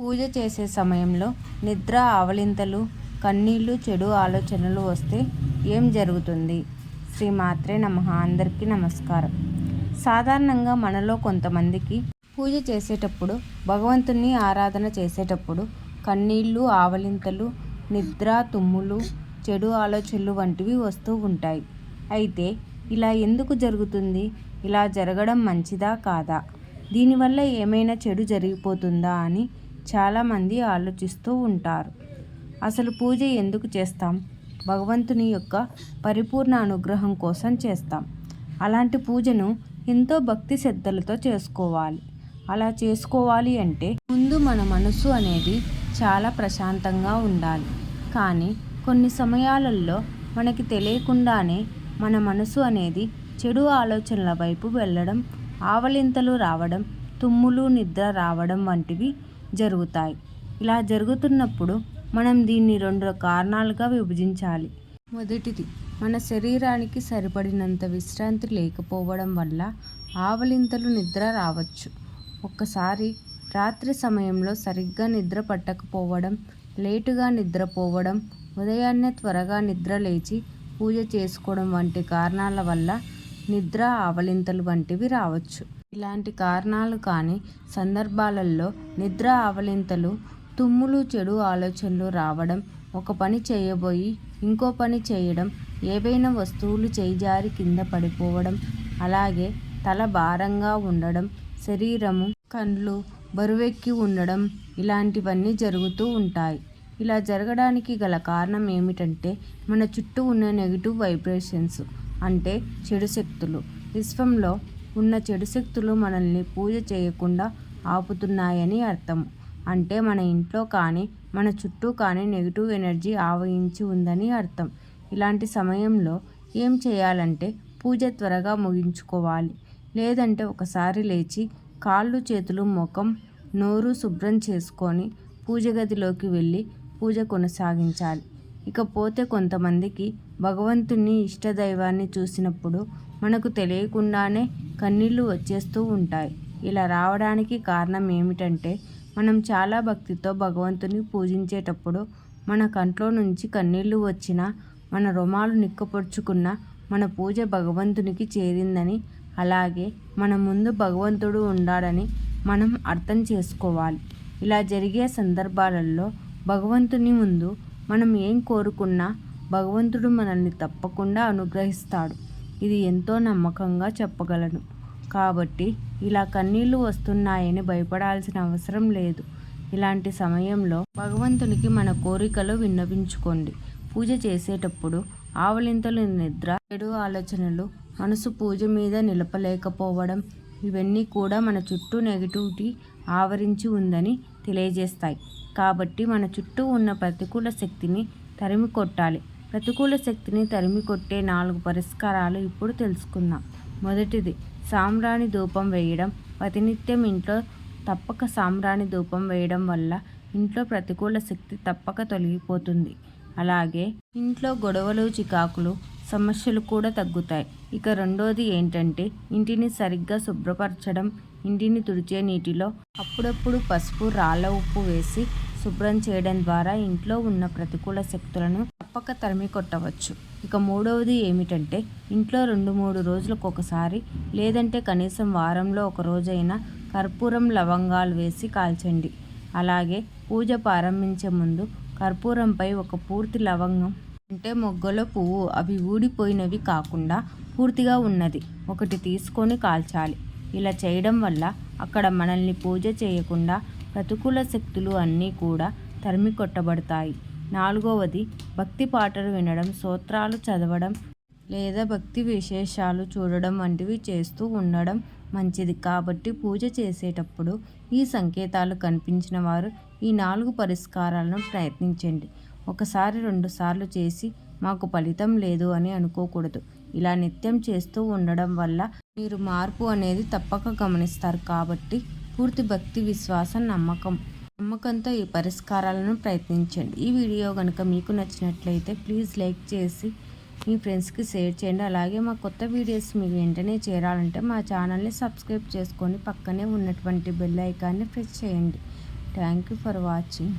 పూజ చేసే సమయంలో నిద్ర ఆవలింతలు కన్నీళ్ళు చెడు ఆలోచనలు వస్తే ఏం జరుగుతుంది? శ్రీ మాత్రే నమ. అందరికీ నమస్కారం. సాధారణంగా మనలో కొంతమందికి పూజ చేసేటప్పుడు భగవంతుని ఆరాధన చేసేటప్పుడు కన్నీళ్ళు ఆవలింతలు నిద్ర తుమ్ములు చెడు ఆలోచనలు వంటివి వస్తూ ఉంటాయి. అయితే ఇలా ఎందుకు జరుగుతుంది? ఇలా జరగడం మంచిదా కాదా? దీనివల్ల ఏమైనా చెడు జరిగిపోతుందా అని చాలామంది ఆలోచిస్తూ ఉంటారు. అసలు పూజ ఎందుకు చేస్తాం? భగవంతుని యొక్క పరిపూర్ణ అనుగ్రహం కోసం చేస్తాం. అలాంటి పూజను ఎంతో భక్తి శ్రద్ధలతో చేసుకోవాలి. అలా చేసుకోవాలి అంటే ముందు మన మనసు అనేది చాలా ప్రశాంతంగా ఉండాలి. కానీ కొన్ని సమయాలలో మనకి తెలియకుండానే మన మనసు అనేది చెడు ఆలోచనల వైపు వెళ్ళడం ఆవలింతలు రావడం తుమ్ములు నిద్ర రావడం వంటివి జరుగుతాయి. ఇలా జరుగుతున్నప్పుడు మనం దీన్ని రెండు కారణాలుగా విభజించాలి. మొదటిది మన శరీరానికి సరిపడినంత విశ్రాంతి లేకపోవడం వల్ల ఆవలింతలు నిద్ర రావచ్చు. ఒక్కసారి రాత్రి సమయంలో సరిగ్గా నిద్ర పట్టకపోవడం లేటుగా నిద్రపోవడం ఉదయాన్నే త్వరగా నిద్ర లేచి పూజ చేసుకోవడం వంటి కారణాల వల్ల నిద్ర ఆవలింతలు వంటివి రావచ్చు. ఇలాంటి కారణాలు కానీ సందర్భాలలో నిద్ర ఆవలింతలు తుమ్ములు చెడు ఆలోచనలు రావడం ఒక పని చేయబోయి ఇంకో పని చేయడం ఏవైనా వస్తువులు చేయిజారి కింద పడిపోవడం అలాగే తల భారంగా ఉండడం శరీరము కండ్లు బరువెక్కి ఉండడం ఇలాంటివన్నీ జరుగుతూ ఉంటాయి. ఇలా జరగడానికి గల కారణం ఏమిటంటే మన చుట్టూ ఉన్న నెగిటివ్ వైబ్రేషన్స్ అంటే చెడు శక్తులు. విశ్వంలో ఉన్న చెడు శక్తులు మనల్ని పూజ చేయకుండా ఆపుతున్నాయని అర్థం. అంటే మన ఇంట్లో కానీ మన చుట్టూ కానీ నెగిటివ్ ఎనర్జీ ఆవహించి ఉందని అర్థం. ఇలాంటి సమయంలో ఏం చేయాలంటే పూజ త్వరగా ముగించుకోవాలి. లేదంటే ఒకసారి లేచి కాళ్ళు చేతులు ముఖం నోరు శుభ్రం చేసుకొని పూజ గదిలోకి వెళ్ళి పూజ కొనసాగించాలి. ఇకపోతే కొంతమందికి భగవంతుని ఇష్టదైవాన్ని చూసినప్పుడు మనకు తెలియకుండానే కన్నీళ్ళు వచ్చేస్తూ ఉంటాయి. ఇలా రావడానికి కారణం ఏమిటంటే మనం చాలా భక్తితో భగవంతుని పూజించేటప్పుడు మన కంట్లో నుంచి కన్నీళ్ళు వచ్చినా మన రుమాలు నిక్కపొడుచుకున్న మన పూజ భగవంతునికి చేరిందని అలాగే మన ముందు భగవంతుడు ఉండాలని మనం అర్థం చేసుకోవాలి. ఇలా జరిగే సందర్భాలలో భగవంతుని ముందు మనం ఏం కోరుకున్నా భగవంతుడు మనల్ని తప్పకుండా అనుగ్రహిస్తాడు. ఇది ఎంతో నమ్మకంగా చెప్పగలను. కాబట్టి ఇలా కన్నీళ్ళు వస్తున్నాయని భయపడాల్సిన అవసరం లేదు. ఇలాంటి సమయంలో భగవంతునికి మన కోరికలు విన్నవించుకోండి. పూజ చేసేటప్పుడు ఆవలింతలు నిద్ర చెడు ఆలోచనలు మనసు పూజ మీద నిలపలేకపోవడం ఇవన్నీ కూడా మన చుట్టూ నెగిటివిటీ ఆవరించి ఉందని తెలియజేస్తాయి. కాబట్టి మన చుట్టూ ఉన్న ప్రతికూల శక్తిని తరిమి కొట్టాలి ప్రతికూల శక్తిని తరిమి కొట్టే నాలుగు పరిష్కారాలు ఇప్పుడు తెలుసుకుందాం. మొదటిది సాంబ్రాణి ధూపం వేయడం. ప్రతినిత్యం ఇంట్లో తప్పక సాంబ్రాణి ధూపం వేయడం వల్ల ఇంట్లో ప్రతికూల శక్తి తప్పక తొలగిపోతుంది. అలాగే ఇంట్లో గొడవలు చికాకులు సమస్యలు కూడా తగ్గుతాయి. ఇక రెండోది ఏంటంటే ఇంటిని సరిగ్గా శుభ్రపరచడం. ఇంటిని తుడిచే నీటిలో అప్పుడప్పుడు పసుపు రాళ్ళ ఉప్పు వేసి శుభ్రం చేయడం ద్వారా ఇంట్లో ఉన్న ప్రతికూల శక్తులను తప్పక తరిమి కొట్టవచ్చు. ఇక మూడవది ఏమిటంటే ఇంట్లో రెండు మూడు రోజులకు ఒకసారి లేదంటే కనీసం వారంలో ఒక రోజైనా కర్పూరం లవంగాలు వేసి కాల్చండి. అలాగే పూజ ప్రారంభించే ముందు కర్పూరంపై ఒక పూర్తి లవంగం అంటే మొగ్గలో పువ్వు అవి ఊడిపోయినవి కాకుండా పూర్తిగా ఉన్నది. ఒకటి తీసుకొని కాల్చాలి. ఇలా చేయడం వల్ల అక్కడ మనల్ని పూజ చేయకుండా ప్రతికూల శక్తులు అన్నీ కూడా తరిమి కొట్టబడతాయి. నాలుగవది భక్తి పాటలు వినడం స్తోత్రాలు చదవడం లేదా భక్తి విశేషాలు చూడడం వంటివి చేస్తూ ఉండడం మంచిది. కాబట్టి పూజ చేసేటప్పుడు ఈ సంకేతాలు కనిపించిన వారు ఈ నాలుగు పరిష్కారాలను ప్రయత్నించండి. ఒకసారి రెండుసార్లు చేసి మాకు ఫలితం లేదు అని అనుకోకూడదు. ఇలా నిత్యం చేస్తూ ఉండడం వల్ల మీరు మార్పు అనేది తప్పక గమనిస్తారు. కాబట్టి పూర్తి భక్తి విశ్వాసం నమ్మకం. నమ్మకంతో ఈ పరిష్కారాలను ప్రయత్నించండి. ఈ వీడియో కనుక మీకు నచ్చినట్లయితే ప్లీజ్ లైక్ చేసి మీ ఫ్రెండ్స్కి షేర్ చేయండి. అలాగే మా కొత్త వీడియోస్ మీకు వెంటనే చేరాలంటే మా ఛానల్ని సబ్స్క్రైబ్ చేసుకొని పక్కనే ఉన్నటువంటి బెల్ ఐకాన్ని ప్రెస్ చేయండి. Thank you for watching.